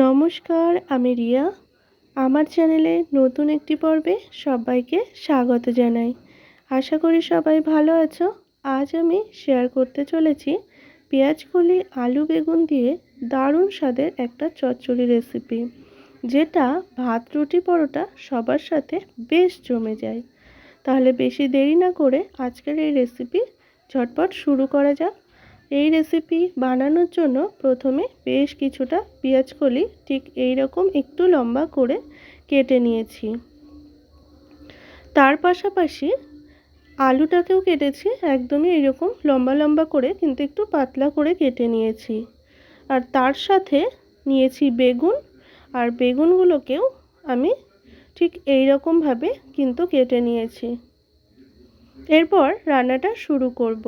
নমস্কার, আমি রিয়া। আমার চ্যানেলে নতুন একটি পর্বে সবাইকে স্বাগত জানাই। আশা করি সবাই ভালো আছো। আজ আমি শেয়ার করতে চলেছি পেঁয়াজকলি আলু, বেগুন দিয়ে দারুণ স্বাদের একটা চচ্চড়ি রেসিপি যেটা ভাত, রুটি, পরোটা সবার সাথে বেশ জমে যায়। তাহলে বেশি দেরি না করে আজকের এই রেসিপি ঝটপট শুরু করা যাক। এই রেসিপি বানানোর জন্য প্রথমে বেশ কিছুটা পেঁয়াজ কলি ঠিক এই রকম একটু লম্বা করে কেটে নিয়েছি। তার পাশাপাশি আলুটাকেও কেটেছি, একদমই এরকম লম্বা লম্বা করে কিন্তু একটু পাতলা করে কেটে নিয়েছি। আর তার সাথে নিয়েছি বেগুন, আর বেগুনগুলোকেও আমি ঠিক এই রকমভাবে কিন্তু কেটে নিয়েছি। এরপর রান্নাটা শুরু করব।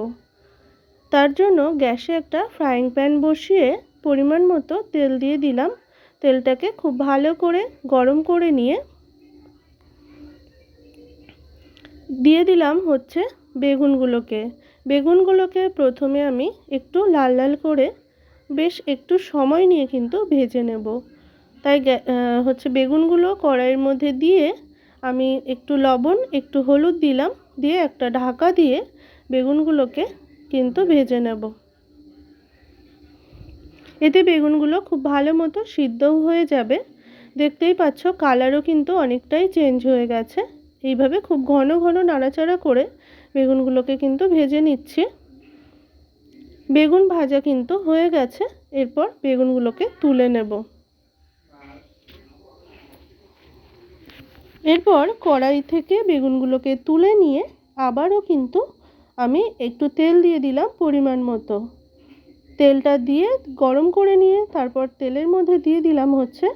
তার জন্য গ্যাসে একটা ফ্রাইং প্যান বসিয়ে পরিমাণ মতো তেল দিয়ে দিলাম। তেলটাকে খুব ভালো করে গরম করে নিয়ে দিয়ে দিলাম হচ্ছে বেগুনগুলোকে। বেগুনগুলোকে প্রথমে আমি একটু লাল লাল করে বেশ একটু সময় নিয়ে কিন্তু ভেজে নেব। তাই হচ্ছে বেগুনগুলো কড়াইয়ের মধ্যে দিয়ে আমি একটু লবণ, একটু হলুদ দিলাম। দিয়ে একটা ঢাকা দিয়ে বেগুনগুলোকে কিন্তু ভেজে নেব। এতে বেগুনগুলো খুব ভালো মতো সিদ্ধও হয়ে যাবে। দেখতেই পাচ্ছ, কালারও কিন্তু অনেকটাই চেঞ্জ হয়ে গেছে। এইভাবে খুব ঘন ঘন নাড়াচাড়া করে বেগুনগুলোকে কিন্তু ভেজে নিচ্ছি। বেগুন ভাজা কিন্তু হয়ে গেছে, এরপর বেগুনগুলোকে তুলে নেব। এরপর কড়াই থেকে বেগুনগুলোকে তুলে নিয়ে আবারও কিন্তু আমি একটু তেল দিয়ে দিলাম পরিমাণ মতো। তেলটা দিয়ে গরম করে নিয়ে তারপর তেলের মধ্যে দিয়ে দিলাম হচ্ছে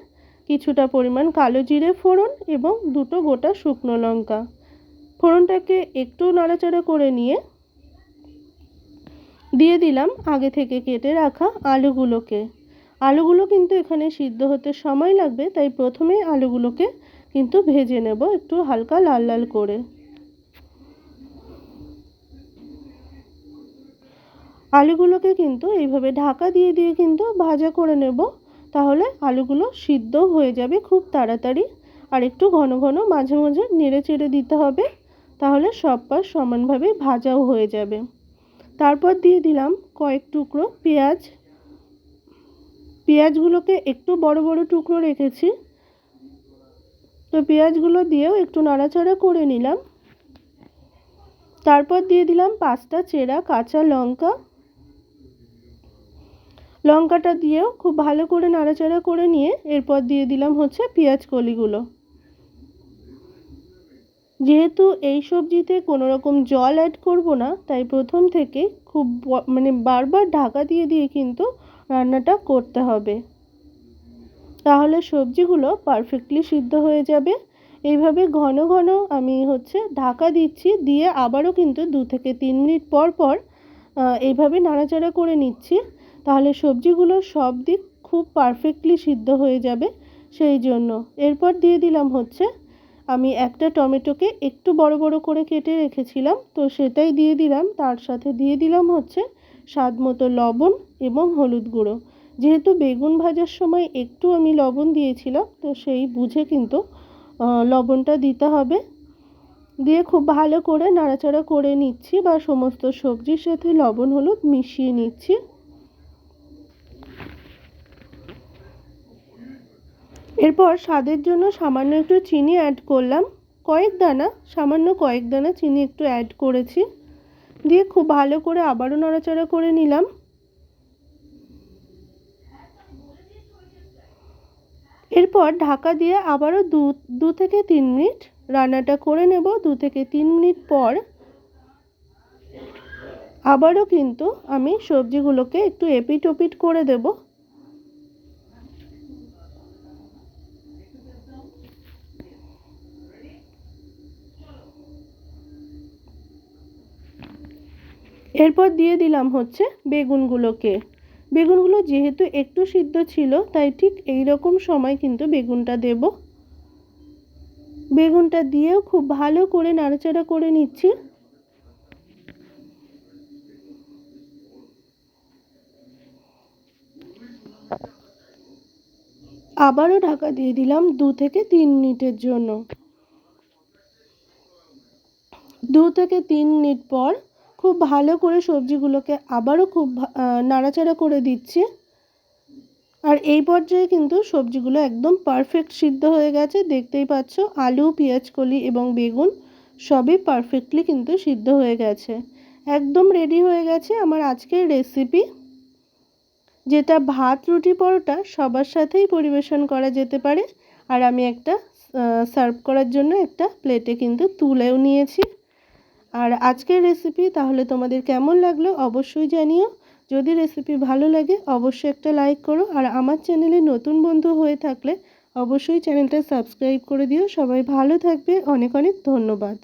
কিছুটা পরিমাণ কালো জিরে ফোড়ন এবং দুটো গোটা শুকনো লঙ্কা। ফোড়নটাকে একটু নাড়াচাড়া করে নিয়ে দিয়ে দিলাম আগে থেকে কেটে রাখা আলুগুলোকে। আলুগুলো কিন্তু এখানে সিদ্ধ হতে সময় লাগবে, তাই প্রথমে আলুগুলোকে কিন্তু ভেজে নেব একটু হালকা লাল লাল করে। আলুগুলোকে কিন্তু এইভাবে ঢাকা দিয়ে দিয়ে কিন্তু ভাজা করে নেব। তাহলে আলুগুলো সিদ্ধ হয়ে যাবে খুব তাড়াতাড়ি। আর একটু ঘন ঘন মাঝে মাঝে নেড়ে চেড়ে দিতে হবে। তাহলে সব পাশ সমানভাবে ভাজাও হয়ে যাবে। তারপর দিয়ে দিলাম কয়েক টুকরো পেঁয়াজ। পেঁয়াজগুলোকে একটু বড় বড় টুকরো রেখেছি। তো পেঁয়াজগুলো দিয়েও একটু নাড়াচাড়া করে নিলাম। তারপর দিয়ে দিলাম পাঁচটা চেরা কাঁচা লঙ্কা। লঙ্কাটা দিয়েও খুব ভালো করে নাড়াচাড়া করে নিয়ে এরপর দিয়ে দিলাম হচ্ছে পেঁয়াজ কলিগুলো। যেহেতু এই সবজিতে কোনো রকম জল অ্যাড করব না, তাই প্রথম থেকে খুব মানে বারবার ঢাকা দিয়ে দিয়ে কিন্তু রান্নাটা করতে হবে। তাহলে সবজিগুলো পারফেক্টলি সিদ্ধ হয়ে যাবে। এইভাবে ঘন ঘন আমি হচ্ছে ঢাকা দিচ্ছি, দিয়ে আবারও কিন্তু দু থেকে তিন মিনিট পর পর এইভাবে নাড়াচাড়া করে নিচ্ছি। তাহলে সবজিগুলো সব দিক খুব পারফেক্টলি সিদ্ধ হয়ে যাবে সেই জন্য। এরপর দিয়ে দিলাম হচ্ছে, আমি একটা টমেটোকে একটু বড় বড় করে কেটে রেখেছিলাম, তো সেটাই দিয়ে দিলাম। তার সাথে দিয়ে দিলাম হচ্ছে স্বাদ মতো লবণ এবং হলুদ গুঁড়ো। যেহেতু বেগুন ভাজার সময় একটু আমি লবণ দিয়েছিলাম, তো সেই বুঝে কিন্তু লবণটা দিতে হবে। দিয়ে খুব ভালো করে নাড়াচাড়া করে নিচ্ছি বা সমস্ত সবজির সাথে লবণ হলুদ মিশিয়ে নিচ্ছি। এরপর স্বাদের জন্য সামান্য একটু চিনি অ্যাড করলাম। কয়েক দানা, সামান্য কয়েক দানা চিনি একটু অ্যাড করেছি। দিয়ে খুব ভালো করে আবারও নড়াচড়া করে নিলাম। এরপর ঢাকা দিয়ে আবারও দু দু থেকে তিন মিনিট রান্নাটা করে নেব। দু থেকে তিন মিনিট পর আবারও কিন্তু আমি সবজিগুলোকে একটু এপিট ওপিট করে দেব। এরপর দিয়ে দিলাম হচ্ছে বেগুনগুলোকে। বেগুনগুলো যেহেতু একটু সিদ্ধ ছিল, তাই ঠিক এই রকম সময় কিন্তু বেগুনটা দেব। বেগুনটা দিয়েও খুব ভালো করে নাড়াচাড়া করে নিচ্ছি। আবারও ঢাকা দিয়ে দিলাম দু থেকে তিন মিনিটের জন্য। দু থেকে তিন মিনিট পর খুব ভালো করে সবজিগুলোকে আবারও খুব নাড়াচাড়া করে দিচ্ছি। আর এই পর্যায়ে কিন্তু সবজিগুলো একদম পারফেক্ট সিদ্ধ হয়ে গেছে। দেখতেই পাচ্ছ, আলু, পেঁয়াজ, কলি এবং বেগুন সবই পারফেক্টলি কিন্তু সিদ্ধ হয়ে গেছে। একদম রেডি হয়ে গেছে আমার আজকের রেসিপি যেটা ভাত, রুটি, পরোটা সবার সাথেই পরিবেশন করা যেতে পারে। আর আমি একটা সার্ভ করার জন্য একটা প্লেটে কিন্তু তুলেও নিয়েছি। আর আজকের রেসিপি তাহলে তোমাদের কেমন লাগল অবশ্যই জানিও। যদি রেসিপি ভালো লাগে অবশ্যই একটা লাইক করো আর আমার চ্যানেলে নতুন বন্ধু হয়ে থাকলে অবশ্যই চ্যানেলটা সাবস্ক্রাইব করে দিও। সবাই ভালো থাকবে। অনেক অনেক ধন্যবাদ।